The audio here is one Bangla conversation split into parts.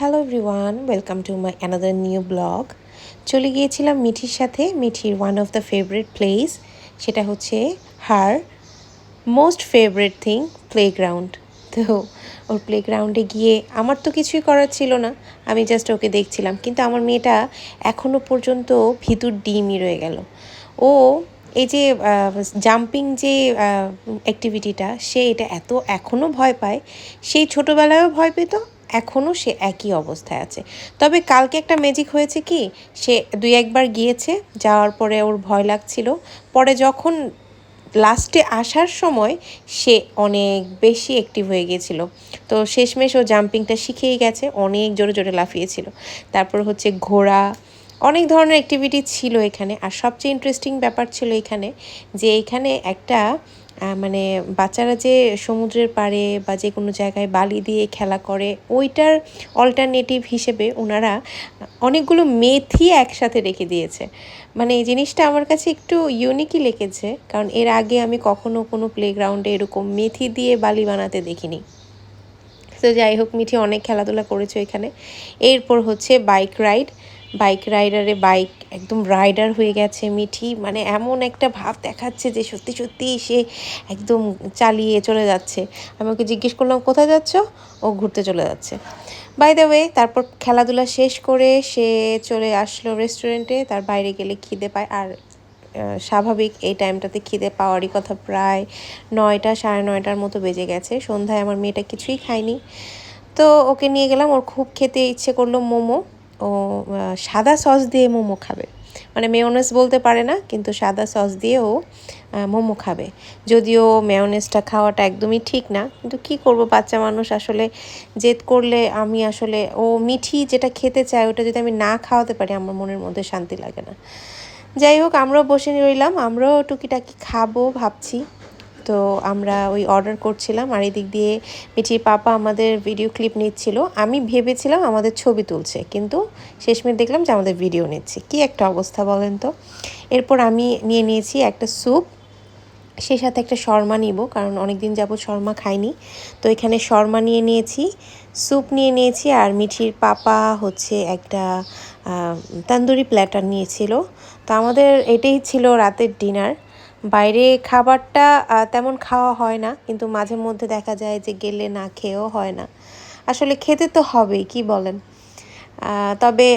Hello everyone welcome to my another new vlog চলে গিয়েছিলাম মিঠির সাথে, মিঠির one of the favourite place সেটা হচ্ছে her most favourite thing playground তো ওর প্লেগ্রাউন্ডে গিয়ে আমার তো কিছুই করার ছিল না, আমি জাস্ট ওকে দেখছিলাম, কিন্তু আমার মেয়েটা এখনও পর্যন্ত ভিতর ডিমই রয়ে গেল। ও এই যে জাম্পিং যে অ্যাক্টিভিটিটা সে এটা এত এখনও ভয় পায়, সেই ছোটোবেলায়ও ভয় পেত এখনও সে একই অবস্থায় আছে। তবে কালকে একটা ম্যাজিক হয়েছে কি, সে দুই একবার গিয়েছে, যাওয়ার পরে ওর ভয় লাগছিল। পরে যখন লাস্টে আসার সময় সে অনেক বেশি অ্যাক্টিভ হয়ে গিয়েছিল। তো শেষমেশ ও জাম্পিংটা শিখেই গেছে, অনেক জোরে জোরে লাফিয়েছিল। তারপর হচ্ছে ঘোড়া, অনেক ধরনের অ্যাক্টিভিটি ছিল এখানে। আর সবচেয়ে ইন্টারেস্টিং ব্যাপার ছিল এখানে যে এখানে একটা মানে বাচ্চারা যে সমুদ্রের পাড়ে বা যে কোনো জায়গায় বালি দিয়ে খেলা করে, ওইটার অল্টারনেটিভ হিসেবে ওনারা অনেকগুলো মেথি একসাথে রেখে দিয়েছে। মানে এই জিনিসটা আমার কাছে একটু ইউনিকই লেগেছে, কারণ এর আগে আমি কখনো কোনো প্লেগ্রাউন্ডে এরকম মেথি দিয়ে বালি বানাতে দেখিনি। তো যাই হোক, মিঠি অনেক খেলাধুলা করেছে এখানে এরপর হচ্ছে বাইক রাইড বাইক রাইডারে বাইক একদম রাইডার হয়ে গেছে মিঠি। মানে এমন একটা ভাব দেখাচ্ছে যে সত্যি সত্যি সে একদম চালিয়ে চলে যাচ্ছে। আমি ওকে জিজ্ঞেস করলাম, কোথায় যাচ্ছ? ও ঘুরতে চলে যাচ্ছে। বাই দ্য ওয়ে তারপর খেলাধুলা শেষ করে সে চলে আসলো রেস্টুরেন্টে তার বাইরে গেলে খিদে পায়। আর স্বাভাবিক এই টাইমটাতে খিদে পাওয়ারই কথা প্রায় নয়টা, সাড়ে নয়টার মতো বেজে গেছে। সন্ধ্যায় আমার মেয়েটা কিছুই খায়নি। তো ওকে নিয়ে গেলাম। ওর খুব খেতে ইচ্ছে করল মোমো। ও সাদা সস দিয়ে মোমো খাবে। মানে মেয়নেস বলতে পারে না, কিন্তু সাদা সস দিয়েও মোমো খাবে। যদিও মেয়নেসটা খাওয়াটা একদমই ঠিক না, কিন্তু কি করব, বাচ্চা মানুষ আসলে জেদ করলে আমি আসলে, ও মিঠি যেটা খেতে চায়, ওটা যদি আমি না খাওয়াতে পারি, আমার মনের মধ্যে শান্তি লাগে না। যাই হোক, আমরাও বসে রইলাম, আমরাও টুকিটাকি খাব, ভাবছি। তো আমরা ওই অর্ডার করছিলাম আর এদিক দিয়ে মিঠির পাপা আমাদের ভিডিও ক্লিপ নিচ্ছিল। আমি ভেবেছিলাম আমাদের ছবি তুলছে, কিন্তু শেষমেশ দেখলাম যে আমাদের ভিডিও নিচ্ছে। কি একটা অবস্থা বলেন তো? এরপর আমি নিয়ে নিয়েছি একটা স্যুপ সেই সাথে একটা শর্মা নিব, কারণ অনেক দিন যাবত শর্মা খাইনি। তো এখানে শর্মা নিয়ে নিয়েছি স্যুপ নিয়ে নিয়েছি, আর মিঠির পাপা হচ্ছে একটা তান্দুরি প্ল্যাটার নিয়েছিল। তো আমাদের এটাই ছিল রাতের ডিনার বাইরে খাবারটা তেমন খাওয়া হয় না, কিন্তু মাঝে মধ্যে দেখা যায় যে গেলে না খেয়েও হয় না। আসলে খেতে তো হবেই, কি বলেন? তবে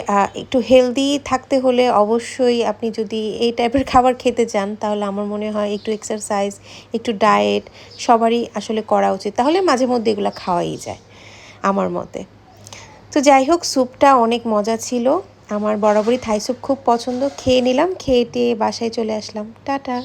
একটু হেলদি থাকতে হলে অবশ্যই আপনি যদি এই টাইপের খাবার খেতে চান, তাহলে আমার মনে হয় একটু এক্সারসাইজ একটু ডায়েট সবারই আসলে করা উচিত। তাহলে মাঝে মধ্যে এগুলো খাওয়াই যায়, আমার মতে। তো যাই হোক স্যুপটা অনেক মজা ছিল। আমার বরাবরই থাই স্যুপ খুব পছন্দ। খেয়ে নিলাম, খেয়ে টেয়ে বাসায় চলে আসলাম। টাটা!